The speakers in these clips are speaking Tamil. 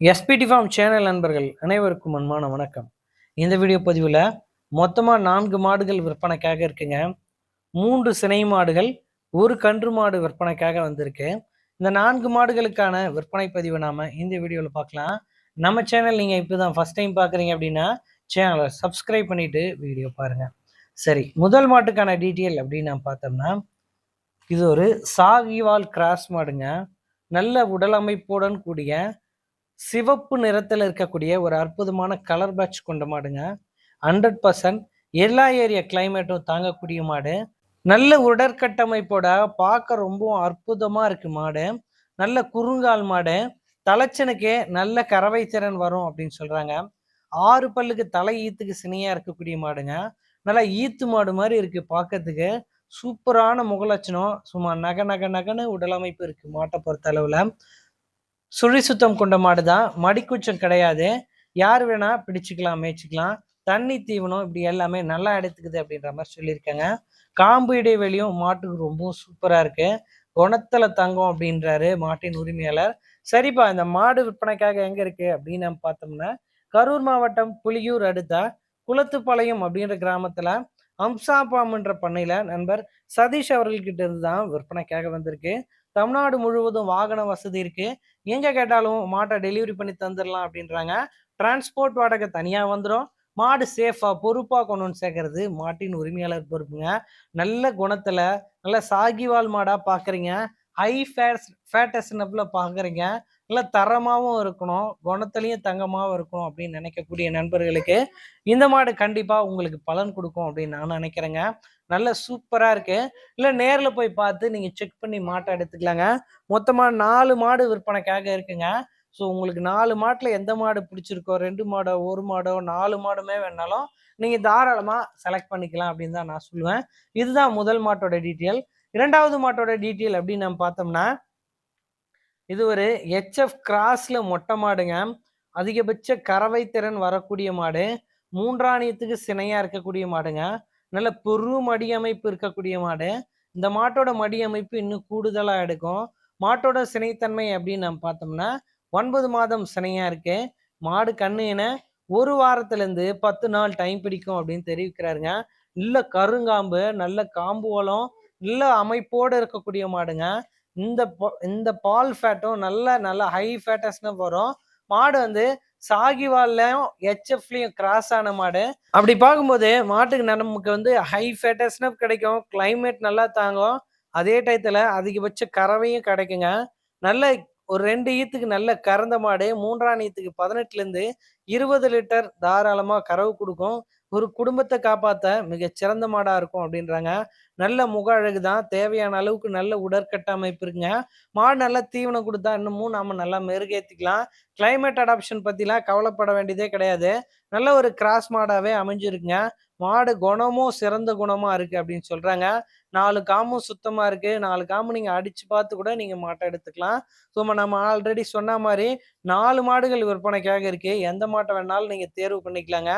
எஸ்பிடி ஃபார்ம் சேனல் நண்பர்கள் அனைவருக்கும் அன்பான வணக்கம். இந்த வீடியோ பதிவில் மொத்தமாக நான்கு மாடுகள் விற்பனைக்காக இருக்குங்க. மூன்று சினை மாடுகள் ஒரு கன்று மாடு விற்பனைக்காக வந்திருக்கு. இந்த நான்கு மாடுகளுக்கான விற்பனை பதிவை நாம் இந்த வீடியோவில் பார்க்கலாம். நம்ம சேனல் நீங்கள் இப்போ தான் ஃபஸ்ட் டைம் பார்க்குறீங்க அப்படின்னா சேனலை சப்ஸ்கிரைப் பண்ணிவிட்டு வீடியோ பாருங்கள் சரி முதல் மாட்டுக்கான டீட்டெயில் அப்படின்னு நான் பார்த்தோம்னா இது ஒரு சாகிவால் கிராஸ் மாடுங்க. நல்ல உடல் அமைப்புடன் கூடிய சிவப்பு நிறத்தில் இருக்கக்கூடிய ஒரு அற்புதமான கலர் பேட்ச் கொண்ட மாடுங்க. ஹண்ட்ரட் பர்சன்ட் எல்லா ஏரியா கிளைமேட்டும் தாங்கக்கூடிய மாடு. நல்ல உடற்கட்டமைப்போட பார்க்க ரொம்பவும் அற்புதமாக இருக்கு மாடு. நல்ல குறுங்கால் மாடு. தலைச்சனுக்கே நல்ல கறவை திறன் வரும் அப்படின்னு சொல்கிறாங்க ஆறு பல்லுக்கு தலை ஈத்துக்கு சினியாக இருக்கக்கூடிய மாடுங்க. நல்லா ஈத்து மாடு மாதிரி இருக்குது பார்க்கறதுக்கு. சூப்பரான முகலட்சணம். சும்மா நக நக நகன்னு உடலமைப்பு இருக்குது மாட்டை பொறுத்த அளவில். சுழி சுத்தம் கொண்ட மாடு தான் மடிக்குச்சம் கிடையாது. யார் வேணா பிடிச்சிக்கலாம் மேய்ச்சிக்கலாம். தண்ணி தீவனம் இப்படி எல்லாமே நல்லா எடுத்துக்குது அப்படின்ற மாதிரி சொல்லியிருக்காங்க. காம்பு இடைவெளியும் மாட்டுக்கு ரொம்பவும் சூப்பராக இருக்கு. குணத்துல தங்கம் அப்படின்றாரு மாட்டின் உரிமையாளர். சரிப்பா இந்த மாடு விற்பனைக்காக எங்க இருக்கு அப்படின்னு நம்ம பார்த்தோம்னா கரூர் மாவட்டம் புலியூர் அடுத்த குளத்துப்பாளையம் அப்படின்ற கிராமத்துல அம்சாபாம்ன்ற பண்ணையில நண்பர் சதீஷ் அவர்கள்கிட்ட இருந்து தான் விற்பனைக்காக வந்திருக்கு. தமிழ்நாடு முழுவதும் வாகன வசதி இருக்கு. எங்க கேட்டாலும் மாட்டை டெலிவரி பண்ணி தந்துடலாம் அப்படின்றாங்க. டிரான்ஸ்போர்ட் வாடகை தனியா வந்துடும் மாடு சேஃபா பொறுப்பா கொண்டு வந்து சேர்க்கறது மாட்டின் உரிமையாளர் பொறுப்புங்க. நல்ல குணத்துல நல்ல சாகிவால் மாடா பாக்குறீங்க. ஹை ஃபேட்ஸ் ஃபேட்டஸ்னப்பில் பார்க்குறீங்க நல்லா தரமாகவும் இருக்கணும். குணத்துலையும் தங்கமாகவும் இருக்கணும் அப்படின்னு நினைக்கக்கூடிய நண்பர்களுக்கு இந்த மாடு கண்டிப்பாக உங்களுக்கு பலன் கொடுக்கும் அப்படின்னு நான் நினைக்கிறேங்க. நல்ல சூப்பராக இருக்குது இல்லை நேரில் போய் பார்த்து நீங்கள் செக் பண்ணி மாட்டை எடுத்துக்கலாங்க. மொத்தமாக நாலு மாடு விற்பனைக்காக இருக்குங்க. ஸோ உங்களுக்கு நாலு மாட்டில் எந்த மாடு பிடிச்சிருக்கோ ரெண்டு மாடோ ஒரு மாடோ நாலு மாடுமே வேணாலும் நீங்கள் தாராளமாக செலக்ட் பண்ணிக்கலாம் அப்படின்னு தான் நான் சொல்லுவேன். இதுதான் முதல் மாட்டோட டீட்டெயில் இரண்டாவது மாட்டோட டீட்டெயில் அப்படின்னு நம்ம பார்த்தோம்னா இது ஒரு ஹெச்எஃப் கிராஸ்ல மொட்டை மாடுங்க. அதிகபட்ச கறவை திறன் வரக்கூடிய மாடு. மூன்றாணியத்துக்கு சினையா இருக்கக்கூடிய மாடுங்க. நல்ல பெரு மடி அமைப்பு இருக்கக்கூடிய மாடு. இந்த மாட்டோட மடி அமைப்பு இன்னும் கூடுதலாக எடுக்கும். மாட்டோட சினைத்தன்மை அப்படின்னு நம்ம பார்த்தோம்னா ஒன்பது மாதம் சினையா இருக்கு. மாடு கண்ணுன ஒரு வாரத்துலேருந்து பத்து நாள் டைம் பிடிக்கும் அப்படின்னு தெரிவிக்கிறாருங்க. நல்ல கருங்காம்பு நல்ல காம்பு வளம் நல்ல அமைப்போடு இருக்கக்கூடிய மாடுங்க. இந்த இந்த பால் ஃபேட்டும் நல்ல நல்ல ஹை ஃபேட்டஸ்னு வரும். மாடு வந்து சாகிவால்லையும் ஹெச்எஃப்லையும் கிராஸ் ஆன மாடு. அப்படி பார்க்கும்போது மாட்டுக்கு நமக்கு வந்து ஹை ஃபேட்டஸ்னு கிடைக்கும். கிளைமேட் நல்லா தாங்கும். அதே டயத்தில் அதிகபட்ச கறவையும் கிடைக்குங்க. நல்ல ஒரு ரெண்டு ஈத்துக்கு நல்ல கறந்த மாடு மூன்றாம் ஈத்துக்கு பதினெட்டுலேருந்து இருபது லிட்டர் தாராளமாக கறவு கொடுக்கும். ஒரு குடும்பத்தை காப்பாற்ற மிக சிறந்த மாடா இருக்கும் அப்படின்றாங்க. நல்ல முக அழகு தான். தேவையான அளவுக்கு நல்ல உடற்கட்டமைப்பு இருக்குங்க. மாடு நல்லா தீவனம் கொடுத்தா இன்னமும் நாம நல்லா மெருகேற்றிக்கலாம் கிளைமேட் அடாப்ஷன் பற்றிலாம் கவலைப்பட வேண்டியதே கிடையாது. நல்ல ஒரு கிராஸ் மாடாவே அமைஞ்சிருக்குங்க. மாடு குணமும் சிறந்த குணமா இருக்கு அப்படின்னு சொல்றாங்க. நாலு காமும் சுத்தமா இருக்கு. நாலு காமு நீங்க அடிச்சு பார்த்து கூட நீங்க மாட்டை எடுத்துக்கலாம். ஸோ நம்ம ஆல்ரெடி சொன்ன மாதிரி நாலு மாடுகள் விற்பனைக்காக இருக்கு. எந்த மாட்டை வேணாலும் நீங்க தேர்வு பண்ணிக்கலாங்க.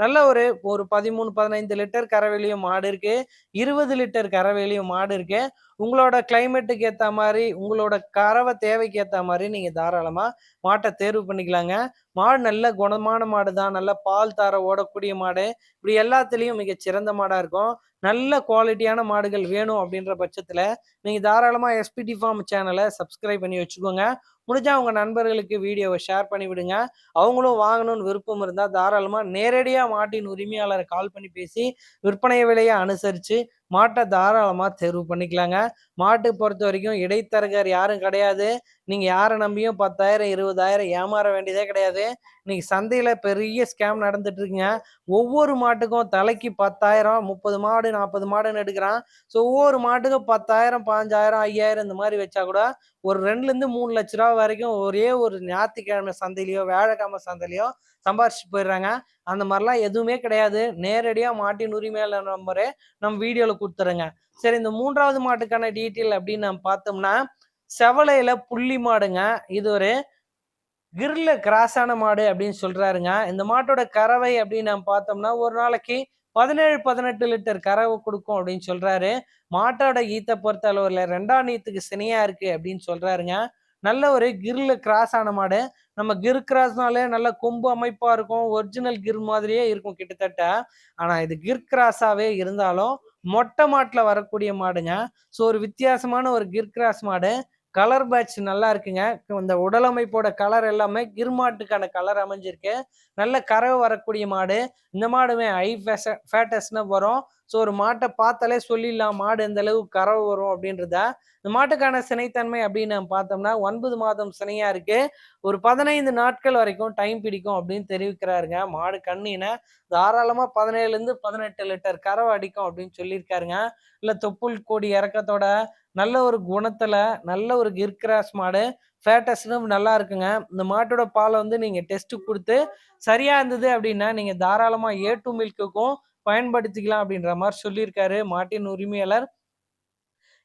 நல்ல ஒரு ஒரு பதிமூணு பதினைந்து லிட்டர் கரவேலியும் மாடு இருக்கு. இருபது லிட்டர் கரவேலியும் மாடு இருக்கு. உங்களோட கிளைமேட்டுக்கு ஏற்ற மாதிரி உங்களோட கறவை தேவைக்கு ஏற்ற மாதிரி நீங்க தாராளமா மாட்டை தேர்வு பண்ணிக்கலாங்க. மாடு நல்ல குணமான மாடு தான் நல்ல பால் தார ஓடக்கூடிய மாடு. இப்படி எல்லாத்துலேயும் மிக சிறந்த மாடா இருக்கும். நல்ல குவாலிட்டியான மாடுகள் வேணும் அப்படின்ற பட்சத்துல நீங்க தாராளமா எஸ்பிடி ஃபார்ம் சேனலை சப்ஸ்கிரைப் பண்ணி வச்சுக்கோங்க. முடிஞ்சால் உங்கள் நண்பர்களுக்கு வீடியோவை ஷேர் பண்ணி விடுங்க. அவங்களும் வாங்கணும்னு விருப்பம் இருந்தால் தாராளமாக நேரடியாக மாட்டின் உரிமையாளரை கால் பண்ணி பேசி விற்பனை விலையை அனுசரித்து மாட்டை தாராளமாக தேர்வு பண்ணிக்கலாங்க. மாட்டு பொறுத்த வரைக்கும் இடைத்தரகர் யாரும் கிடையாது. நீங்கள் யாரை நம்பியும் பத்தாயிரம் இருபதாயிரம் ஏமாற வேண்டியதே கிடையாது. இன்னைக்கு சந்தையில் பெரிய ஸ்கேம் நடந்துட்டு இருக்குங்க ஒவ்வொரு மாட்டுக்கும் தலைக்கு பத்தாயிரம் முப்பது மாடு நாற்பது மாடுன்னு எடுக்கிறான். ஸோ ஒவ்வொரு மாட்டுக்கும் பத்தாயிரம் பாஞ்சாயிரம் ஐயாயிரம் இந்த மாதிரி வச்சா கூட ஒரு ரெண்டுலேருந்து மூணு லட்ச ரூபா வரைக்கும் ஒரே ஒரு ஞாயிற்றுக்கிழமை சந்தையிலையோ வேலைக்கிழமை சந்தையிலையோ சம்பாரிச்சு போயிடுறாங்க. அந்த மாதிரிலாம் எதுவுமே கிடையாது. நேரடியாக மாட்டின் உரிமையாளர் நம்பரே நம்ம வீடியோவில் கொடுத்துருங்க சரி இந்த மூன்றாவது மாட்டுக்கான டீட்டெயில் அப்படின்னு நம்ம பார்த்தோம்னா செவலையில புள்ளி மாடுங்க. இது ஒரு கிரில்ல கிராஸான மாடு அப்படின்னு சொல்றாருங்க. இந்த மாட்டோட கறவை அப்படின்னு நம்ம பார்த்தோம்னா ஒரு நாளைக்கு பதினேழு பதினெட்டு லிட்டர் கறவை கொடுக்கும் அப்படின்னு சொல்றாரு. மாட்டோட ஈத்தை பொறுத்த அளவுல ரெண்டாம் நீத்துக்கு சினையா இருக்கு அப்படின்னு சொல்றாருங்க. நல்ல ஒரு கிரில் கிராஸ் ஆன மாடு. நம்ம கிர் கிராஸ்னாலே நல்ல கொம்பு அமைப்பாக இருக்கும். ஒரிஜினல் கிர் மாதிரியே இருக்கும் கிட்டத்தட்ட. ஆனால் இது கிர் கிராஸாகவே இருந்தாலும் மொட்டை மாட்டில் வரக்கூடிய மாடுங்க. ஸோ ஒரு வித்தியாசமான ஒரு கிர் கிராஸ் மாடு. கலர் பேட்ச் நல்லா இருக்குங்க. இந்த உடலமைப்போட கலர் எல்லாமே கிர்மாட்டுக்கான கலர் அமைஞ்சிருக்கு. நல்ல கறவை வரக்கூடிய மாடு. இந்த மாடுமே ஹை ஃபேட்டஸ்னு வரும். ஸோ ஒரு மாட்டை பார்த்தாலே சொல்லிடலாம் மாடு எந்த அளவுக்கு கறவை வரும் அப்படின்றத. இந்த மாட்டுக்கான சினைத்தன்மை அப்படின்னு நம்ம பார்த்தோம்னா ஒன்பது மாதம் சினையா இருக்கு. ஒரு பதினைந்து நாட்கள் வரைக்கும் டைம் பிடிக்கும் அப்படின்னு தெரிவிக்கிறாருங்க. மாடு கண்ணின தாராளமா பதினேழுலேருந்து பதினெட்டு லிட்டர் கறவை அடிக்கும் அப்படின்னு சொல்லியிருக்காருங்க. இல்லை தொப்புள் கோடி இறக்கத்தோட நல்ல ஒரு குணத்துல நல்ல ஒரு கிர்கிராஸ் மாடு ஃபேட்டஸ்னும் நல்லா இருக்குங்க. இந்த மாட்டோட பாலை வந்து நீங்க டெஸ்ட் கொடுத்து சரியா இருந்தது அப்படின்னா நீங்க தாராளமா ஏ டூ மில்க்குக்கும் பயன்படுத்திக்கலாம் அப்படின்ற மாதிரி சொல்லியிருக்காரு மாட்டின் உரிமையாளர்.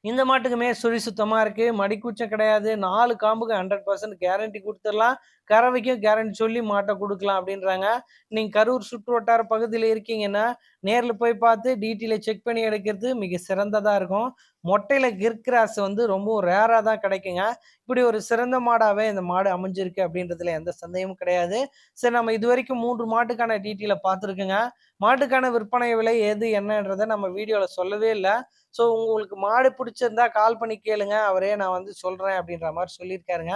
இந்த மாட்டுக்குமே சுழி சுத்தமாக இருக்கு. மடிக்கூச்சம் கிடையாது. நாலு காம்புக்கு ஹண்ட்ரட் பர்சன்ட் கேரண்டி கொடுத்துடலாம். கறவைக்கும் கேரண்டி சொல்லி மாட்டை கொடுக்கலாம் அப்படின்றாங்க. நீங்கள் கரூர் சுற்று வட்டார பகுதியில் இருக்கீங்கன்னா நேரில் போய் பார்த்து டீட்டெயிலை செக் பண்ணி எடுக்கிறது மிக சிறந்ததாக இருக்கும். மொட்டையில கிர்கிராஸ் வந்து ரொம்ப ரேராக தான் கிடைக்குங்க. இப்படி ஒரு சிறந்த மாடாகவே இந்த மாடு அமைஞ்சிருக்கு அப்படின்றதுல எந்த சந்தேகமும் கிடையாது. சரி நம்ம இது வரைக்கும் மூன்று மாட்டுக்கான டீட்டெயிலை பார்த்துருக்குங்க. மாட்டுக்கான விற்பனை விலை எது என்னன்றதை நம்ம வீடியோவில் சொல்லவே இல்லை. ஸோ உங்களுக்கு மாடு பிடிச்சிருந்தா கால் பண்ணி கேளுங்க. அவரே நான் வந்து சொல்கிறேன் அப்படின்ற மாதிரி சொல்லியிருக்காருங்க.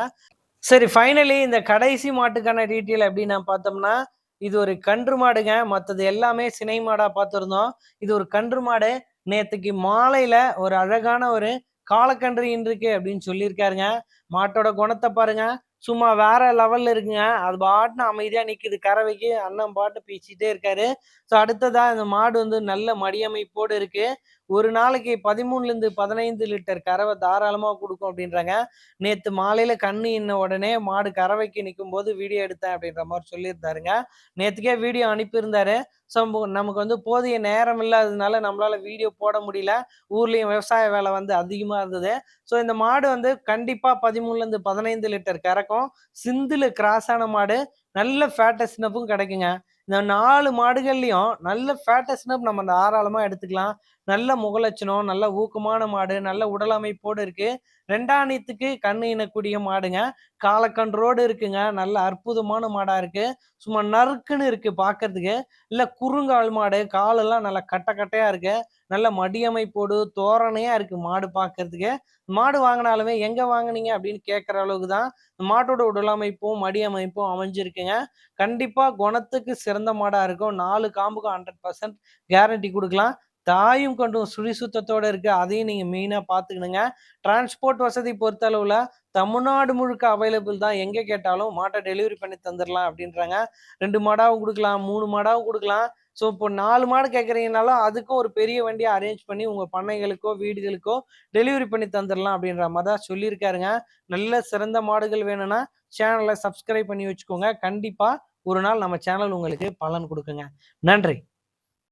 சரி ஃபைனலி இந்த கடைசி மாட்டுக்கான டீட்டெயில் எப்படி நான் பார்த்தோம்னா இது ஒரு கன்று மாடுங்க. மற்றது எல்லாமே சினை மாடா பார்த்துருந்தோம் இது ஒரு கன்று மாடு. நேத்துக்கு மாலையில ஒரு அழகான ஒரு காலக்கன்று இருக்கு அப்படின்னு சொல்லியிருக்காருங்க. மாட்டோட குணத்தை பாருங்க. சும்மா வேற லெவல்ல இருக்குங்க. அது பாட்டுன்னு அமைதியா நிக்குது. கறவைக்கு அண்ணன் பாட்டு பேசிட்டே இருக்காரு. ஸோ அடுத்ததா இந்த மாடு வந்து நல்ல மடியமைப்போடு இருக்கு. ஒரு நாளைக்கு பதிமூணுலேருந்து பதினைந்து லிட்டர் கறவை தாராளமாக கொடுக்கும் அப்படின்றாங்க. நேற்று மாலையில் கண்ணு இன்ன உடனே மாடு கறவைக்கு நிற்கும் போது வீடியோ எடுத்தேன் அப்படின்ற மாதிரி சொல்லியிருந்தாருங்க. நேற்றுக்கே வீடியோ அனுப்பியிருந்தாரு. ஸோ நமக்கு வந்து போதிய நேரம் இல்லாததுனால நம்மளால் வீடியோ போட முடியல. ஊர்லேயும் விவசாய வேலை வந்து அதிகமாக இருந்தது. ஸோ இந்த மாடு வந்து கண்டிப்பாக பதிமூணுலேருந்து பதினைந்து லிட்டர் கறக்கும். சிந்தில் கிராஸான மாடு. நல்ல ஃபேட்டஸ்னப்பும் கிடைக்குங்க. இந்த நாலு மாடுகள்லையும் நல்ல ஃபேட்டஸ்னப் நம்ம தாராளமாக எடுத்துக்கலாம். நல்ல முகலட்சணம் நல்ல ஊக்கமான மாடு நல்ல உடல் அமைப்போடு இருக்கு. ரெண்டாணித்துக்கு கண்ணு இனக்கூடிய மாடுங்க. காலக்கன்றோடு இருக்குங்க. நல்ல அற்புதமான மாடா இருக்கு. சும்மா நறுக்குன்னு இருக்கு பார்க்கறதுக்கு இல்ல குறுங்கால் மாடு காலெல்லாம் நல்லா கட்ட கட்டையா இருக்கு. நல்ல மடியமைப்போடு தோரணையா இருக்கு மாடு பார்க்கறதுக்கு மாடு வாங்கினாலுமே எங்க வாங்குனீங்க அப்படின்னு கேட்குற அளவுக்கு தான் மாட்டோட உடல் அமைப்பும் மடி அமைப்பும் அமைஞ்சிருக்குங்க. கண்டிப்பா குணத்துக்கு சிறந்த மாடா இருக்கும். நாலு காம்புக்கு ஹண்ட்ரட் பர்சன்ட் கேரண்டி கொடுக்கலாம். தாயும் கொண்டும் சுழி சுத்தத்தோட இருக்கு அதையும் நீங்க மெயினா பாத்துக்கணுங்க டிரான்ஸ்போர்ட் வசதி பொறுத்த தமிழ்நாடு முழுக்க அவைலபிள் தான். எங்க கேட்டாலும் மாட்டை டெலிவரி பண்ணி தந்துடலாம் அப்படின்றாங்க. ரெண்டு மாடாவும் கொடுக்கலாம் மூணு மாடாவும் கொடுக்கலாம். ஸோ இப்போ நாலு மாடு கேட்குறீங்கனாலும் அதுக்கும் ஒரு பெரிய வண்டியை அரேஞ்ச் பண்ணி உங்கள் பண்ணைகளுக்கோ வீடுகளுக்கோ டெலிவரி பண்ணி தந்துடலாம் அப்படின்ற மாதிரி தான் சொல்லியிருக்காருங்க. நல்ல சிறந்த மாடுகள் வேணும்னா சேனலை சப்ஸ்கிரைப் பண்ணி வச்சுக்கோங்க. கண்டிப்பாக ஒரு நாள் நம்ம சேனல் உங்களுக்கு பலன் கொடுக்குங்க. நன்றி.